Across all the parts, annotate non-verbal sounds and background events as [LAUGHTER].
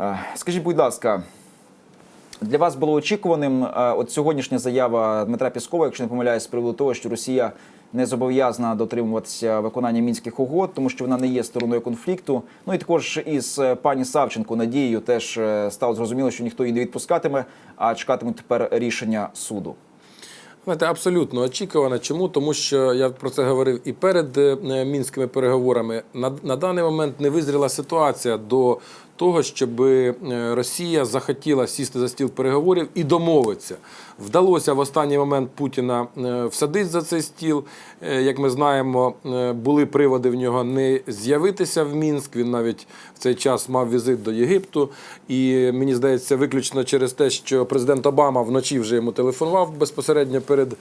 Е, Скажіть, будь ласка, для вас було очікуваним е, от сьогоднішня заява Дмитра Піскова, якщо не помиляюсь, з приводу того, що Росія не зобов'язана дотримуватися виконання мінських угод, тому що вона не є стороною конфлікту. Ну і також із е, пані Савченко Надією теж стало зрозуміло, що ніхто її не відпускатиме, а чекатимуть тепер рішення суду. Знаєте, абсолютно очікувано. Чому? Тому що я про це говорив і перед мінськими переговорами. На, на даний момент не визріла ситуація до того, щоб е, Росія захотіла сісти за стіл переговорів і домовитися. Вдалося в останній момент Путіна е, всадити за цей стіл. Е, Як ми знаємо, були приводи в нього не з'явитися в Мінськ. Він навіть в цей час мав візит до Єгипту. І мені здається, виключно через те, що президент Обама вночі вже йому телефонував безпосередньо перед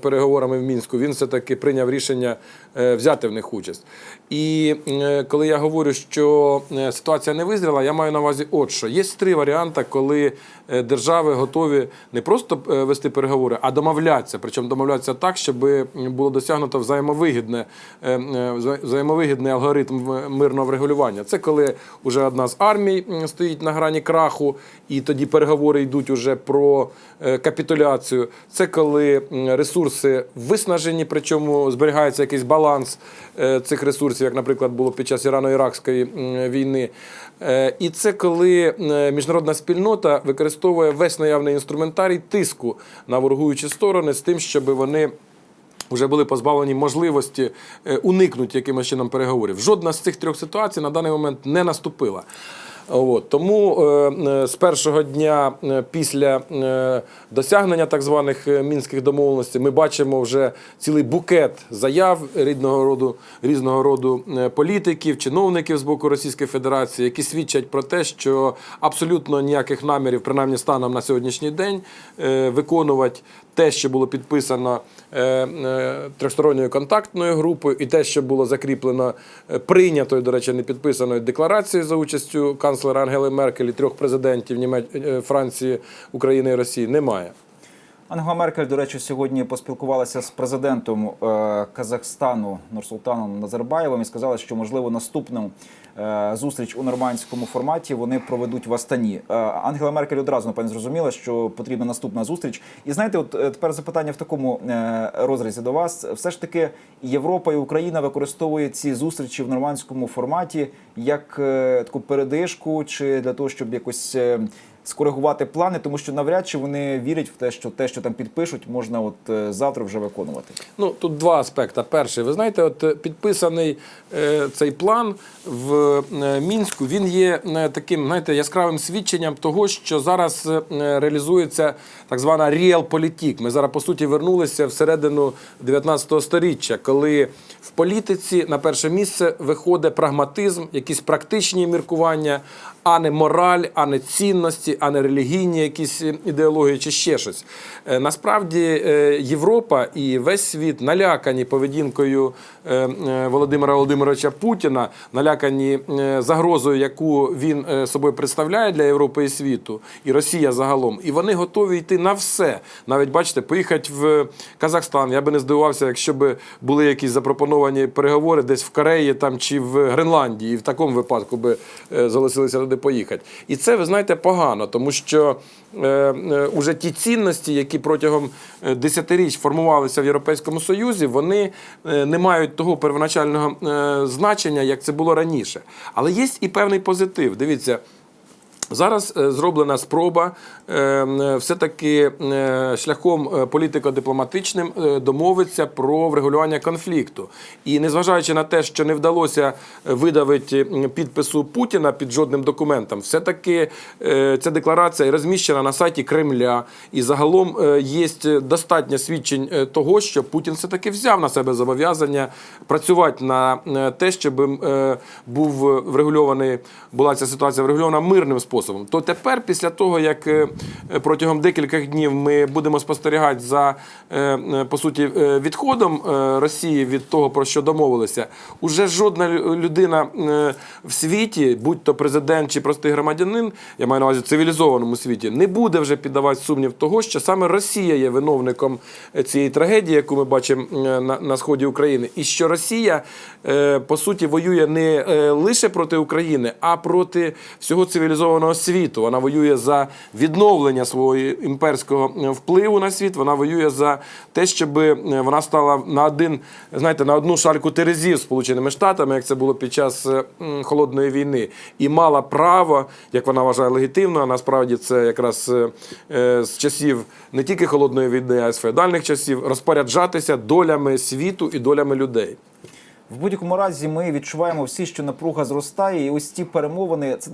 переговорами в Мінську. Він все-таки прийняв рішення е, взяти в них участь. І е, коли я говорю, що е, ситуація не визріла, я маю на увазі, от що є три варіанти, коли е, держави готові не просто е, вести переговори, а домовлятися. Причому домовлятися так, щоб було досягнуто взаємовигідне, е, е, вза- взаємовигідний алгоритм мирного врегулювання. Це коли вже одна з армій стоїть на грані краху, і тоді переговори йдуть уже про е, капітуляцію. Це коли ресурси виснажені, причому зберігається якийсь баланс е, цих ресурсів, як, наприклад, було під час Ірано-Іракської війни. Е, І це коли міжнародна спільнота використовує весь наявний інструментарій тиску на ворогуючі сторони з тим, щоб вони. Вже були позбавлені можливості е, уникнути якимось чином переговорів. Жодна з цих трьох ситуацій на даний момент не наступила. От, тому е, е, з першого дня е, після е, досягнення так званих е, мінських домовленостей ми бачимо вже цілий букет заяв рідного роду різного роду політиків, чиновників з боку Російської Федерації, які свідчать про те, що абсолютно ніяких намірів, принаймні станом на сьогоднішній день, е, виконувати те, що було підписано е, е, трьохсторонньою контактною групою, і те, що було закріплено е, прийнятою, до речі, не підписаною декларацією за участю канцлера Ангели Меркель і трьох президентів Франції, України і Росії, немає. Ангела Меркель, до речі, сьогодні поспілкувалася з президентом е, Казахстану Нурсултаном Назарбаєвим і сказала, що можливо наступну е, зустріч у нормандському форматі вони проведуть в Астані. Е, Ангела Меркель одразу напевно зрозуміла, що потрібна наступна зустріч. І знаєте, от тепер запитання в такому розрізі до вас: все ж таки Європа і Україна використовують ці зустрічі в нормандському форматі як таку передишку, чи для того, щоб якось. Скоригувати плани, тому що навряд чи вони вірять в те, що те, що там підпишуть, можна от е, завтра вже виконувати. Ну тут два аспекти. Перший, ви знаєте, от е, підписаний е, цей план в мінську. Він є таким, знаєте, яскравим свідченням того, що зараз реалізується так звана реал-політік. Ми зараз по суті вернулися всередину 19 століття, коли в політиці на перше місце виходить прагматизм, якісь практичні міркування, а не мораль, а не цінності, а не релігійні якісь е, ідеології чи ще щось. Е, Насправді е, Європа і весь світ налякані поведінкою Володимира Володимировича Путіна, налякані загрозою, яку він собою представляє для Європи і світу, і Росія загалом. І вони готові йти на все. Навіть бачите, поїхати в Казахстан. Я би не здивувався, якщо б були якісь запропоновані переговори десь в Кореї там чи в Гренландії, і в такому випадку би зголосилися туди поїхати. І це, ви знаєте, погано, тому що е, е, уже ті цінності, які протягом е, десятиріч формувалися в Європейському Союзі, вони е, не мають того первоначального е, значення, як це було раніше. Але є і певний позитив. Дивіться. Зараз е, зроблена спроба е, е, все-таки е, шляхом політико-дипломатичним домовитися про врегулювання конфлікту. І незважаючи на те, що не вдалося видавити підпису Путіна під жодним документом, все-таки ця декларація розміщена на сайті Кремля. І загалом є достатньо свідчень того, що Путін все-таки взяв на себе зобов'язання працювати на те, щоб був врегульований, була ця ситуація врегульована мирним способом способом. То тепер, після того, як е, протягом декількох днів ми будемо спостерігати за е, е, по суті е, відходом е, Росії від того, про що домовилися, уже жодна людина е, в світі, будь то президент чи простий громадянин, я маю на увазі цивілізованому світі, не буде вже піддавати сумнів того, що саме Росія є виновником е, цієї трагедії, яку ми бачимо е, на, на сході України, і що Росія е, по суті воює не е, лише проти України, а проти всього цивілізованого світу. Вона воює за відновлення свого імперського е, впливу на світ. Вона воює за те, щоб е, вона стала на один, знаєте, на одну шальку терезів Сполученими Штатами, як це було під час е, холодної війни, і мала право, як вона вважає легітимно, а насправді це якраз з часів не тільки холодної війни, а й з феодальних часів, розпоряджатися долями світу і долями людей. В будь-якому разі ми відчуваємо всі, що напруга зростає, і ось ті перемовини, це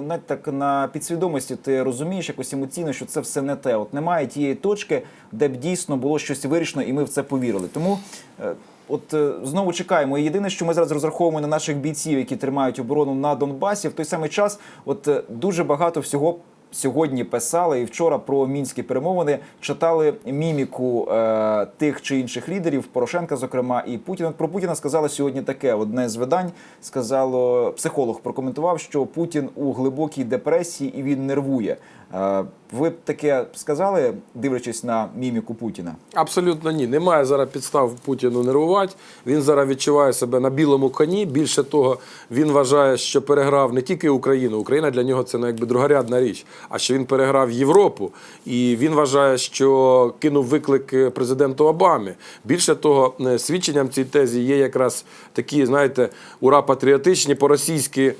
навіть так на підсвідомості ти розумієш якось емоційно, що це все не те. От немає тієї точки, де б дійсно було щось вирішено, і ми в це повірили. Тому. е, От е, знову чекаємо. І єдине, що ми зараз розраховуємо на наших бійців, які тримають оборону на Донбасі. В той самий час, от е, дуже багато всього сьогодні писали і вчора про мінські перемовини читали міміку е, тих чи інших лідерів, Порошенка, зокрема, і Путіна. Про Путіна сказали сьогодні таке. Одне з видань сказало, психолог прокоментував, що Путін у глибокій депресії і він нервує. Е, ви б таке сказали, дивлячись на міміку Путіна? Абсолютно ні. Немає зараз підстав Путіну нервувати. Він зараз відчуває себе на білому коні. Більше того, він вважає, що переграв не тільки Україну. Україна для нього це ну, якби другорядна річ, а що він переграв Європу. І він вважає, що кинув виклик президенту Обамі. Більше того, е, свідченням цій тезі є якраз такі, знаєте, ура патріотичні по-російськи е,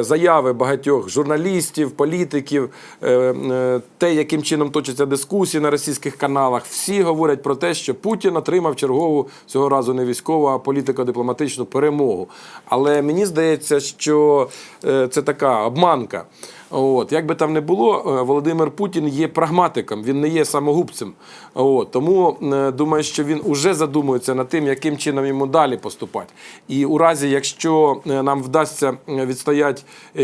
заяви багатьох журналістів, політиків, е, е, те, яким чином точаться дискусії на російських каналах, всі говорять про те, що Путін отримав чергову цього разу не військову, а політико-дипломатичну перемогу. Але мені здається, що е, це така обманка. От, як би там не було, е, Володимир Путін є прагматиком, він не є самогубцем. От, тому е, думаю, що він уже задумується над тим, яким чином йому далі поступати. І у разі, якщо е, нам вдасться відстояти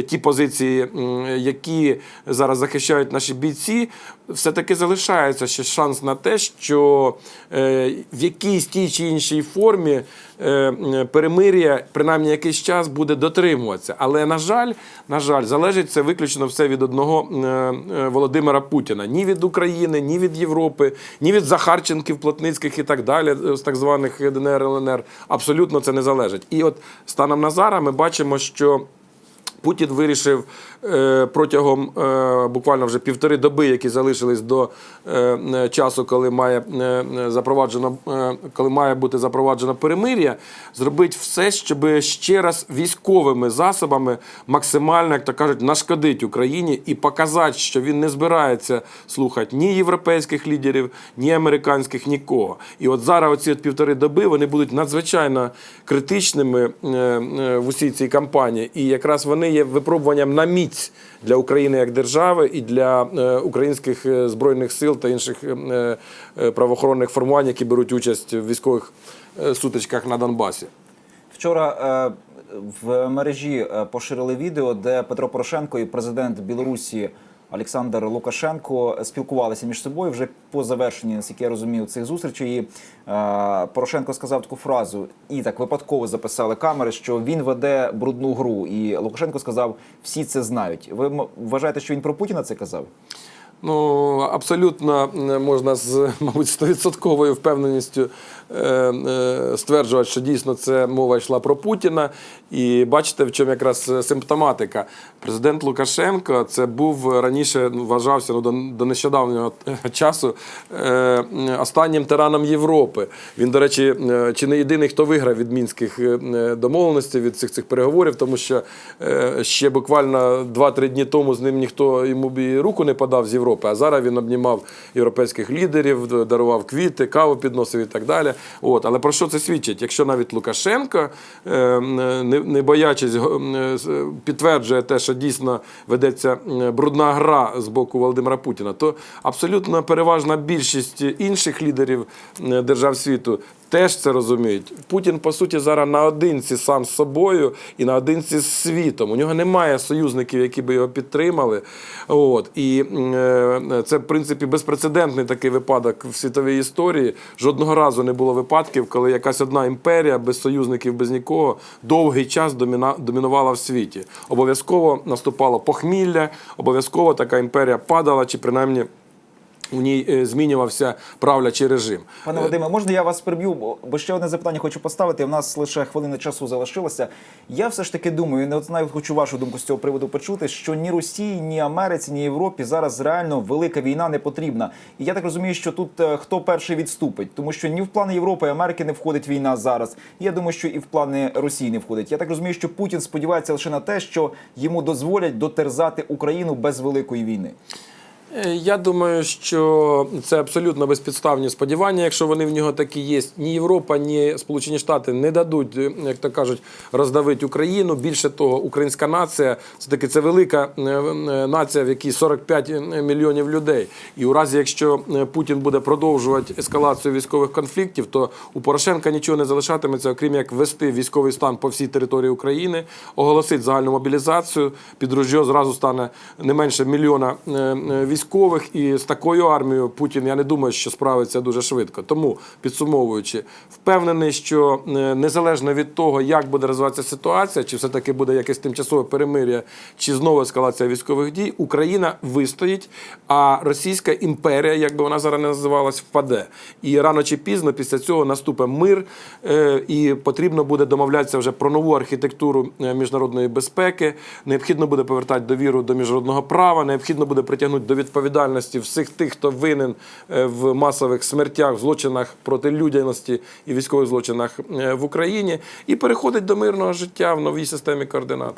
ті позиції, які зараз захищають наші бійці, все-таки залишається ще шанс на те, що е, в якійсь тій чи іншій формі е, перемир'я, принаймні якийсь час, буде дотримуватися. Але на жаль, на жаль, залежить це виключно все від одного е, Володимира Путіна. Ні від України, ні від Європи, ні від Захарченків, Плотницьких і так далі, з так званих ДНР, ЛНР. Абсолютно це не залежить. І от станом на зараз ми бачимо, що. Путін вирішив е, протягом е, буквально вже півтори доби, які залишились до е, часу, коли має запроваджено, коли має бути запроваджено перемир'я, зробити все, щоб ще раз військовими засобами максимально, як то кажуть, нашкодити Україні і показати, що він не збирається слухати ні європейських лідерів, ні американських, нікого. І от зараз оці от півтори доби вони будуть надзвичайно критичними в усій цій кампанії. І якраз вони є випробуванням на міць для України як держави і для е, українських е, збройних сил та інших е, правоохоронних формувань, які беруть участь в військових сутичках на Донбасі. Вчора в мережі поширили відео, де Петро Порошенко і президент Білорусі Олександр Лукашенко спілкувалися між собою вже по завершенні, наскільки я розумію, цих зустрічей. Е, Порошенко сказав таку фразу, і так випадково записали камери, що він веде брудну гру. І Лукашенко сказав, всі це знають. Ви вважаєте, що він про Путіна це казав? Ну, абсолютно е, можна з, [LAUGHS] мабуть, стовідсотковою впевненістю е, е, стверджувати, що дійсно це мова йшла про Путіна. І бачите, в чому якраз симптоматика. Президент Лукашенко це був раніше ну, вважався ну, до, нещодавнього часу останнім тираном Європи. Він, до речі, чи не єдиний, хто виграв від мінських домовленостей, від цих цих переговорів, тому що ще буквально 2-3 дні тому з ним ніхто йому б і руку не подав з Європи, а зараз він обнімав європейських лідерів, дарував квіти, каву підносив і так далі. От. Але про що це свідчить? Якщо навіть Лукашенко, е, не, не боячись, е, з- підтверджує те, що дійсно ведеться е, брудна гра з боку Володимира Путіна, то абсолютно переважна більшість інших лідерів е, держав світу теж це розуміють. Путін, по суті, зараз наодинці сам з собою і наодинці з світом. У нього немає союзників, які би його підтримали. От. І е, це, в принципі, безпрецедентний такий випадок в світовій історії. Жодного разу не було випадків, коли якась одна імперія без союзників, без нікого довгий час доміна, домінувала в світі. Обов'язково наступало похмілля, обов'язково така імперія падала, чи принаймні. У ній е, змінювався правлячий режим. Пане Вадиме, можна я вас приб'ю? Бо- ще одне запитання хочу поставити. У нас лише хвилина часу залишилося. Я все ж таки думаю, не навіть хочу вашу думку з цього приводу почути, що ні Росії, ні Америці, ні Європі зараз реально велика війна не потрібна. І я так розумію, що тут е, хто перший відступить, тому що ні в плани Європи і Америки не входить війна зараз. Я думаю, що і в плани Росії не входить. Я так розумію, що Путін сподівається лише на те, що йому дозволять дотерзати Україну без великої війни. Е, Я думаю, що це абсолютно безпідставні сподівання, якщо вони в нього такі є. Ні Європа, ні Сполучені Штати не дадуть, е, як то кажуть, роздавити Україну. Більше того, українська нація це таки це велика е, нація, в якій 45 мільйонів людей. І у разі, якщо Путін буде продовжувати ескалацію військових конфліктів, то у Порошенка нічого не залишатиметься, окрім як ввести військовий стан по всій території України, оголосити загальну мобілізацію. Під ружьо зразу стане не менше мільйона е, військових, і з такою армією Путін я не думаю, що справиться дуже швидко. Тому підсумовуючи, впевнений, що е, незалежно від того, як буде розвиватися ситуація, чи все таки буде якесь тимчасове перемир'я, чи знову ескалація військових дій, Україна вистоїть, а Російська імперія, як би вона зараз не називалась, впаде. І рано чи пізно після цього наступить мир, е, і потрібно буде домовлятися вже про нову архітектуру е, міжнародної безпеки. Необхідно буде повертати довіру до міжнародного права, необхідно буде притягнути до відповідальності всіх тих, хто винен е, в масових смертях, злочинах проти людяності і військових злочинах е, в Україні, і переходить до мирного життя в новій системі координат.